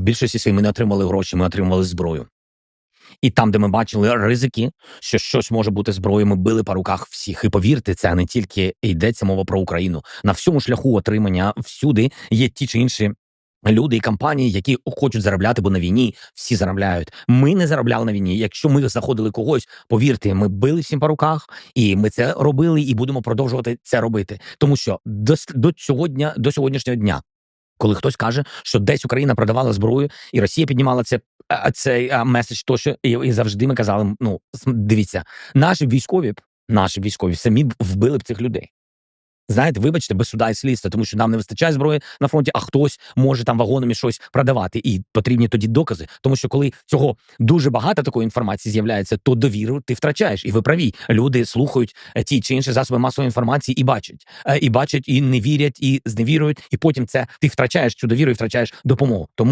В більшості своїй ми не отримали гроші, ми отримували зброю. І там, де ми бачили ризики, що щось може бути зброєю, ми били по руках всіх. І повірте, це не тільки йдеться мова про Україну. На всьому шляху отримання всюди є ті чи інші. Люди і компанії, які хочуть заробляти, бо на війні всі заробляють. Ми не заробляли на війні. Якщо ми знаходили когось, повірте, ми били всім по руках, і ми це робили, і будемо продовжувати це робити. Тому що до, до сьогодні, до сьогоднішнього дня, коли хтось каже, що десь Україна продавала зброю, і Росія піднімала це, цей а, меседж, тощо і, і завжди ми казали: ну дивіться, наші військові б, наші військові самі б вбили б цих людей. Знаєте, вибачте, без суда і слідства, тому що нам не вистачає зброї на фронті, а хтось може там вагонами щось продавати. І потрібні тоді докази. Тому що коли цього дуже багато такої інформації з'являється, то довіру ти втрачаєш. І ви праві. Люди слухають е, ті чи інші засоби масової інформації і бачать, Е, і бачать, і не вірять, і зневірують. І потім це ти втрачаєш цю довіру і втрачаєш допомогу. Тому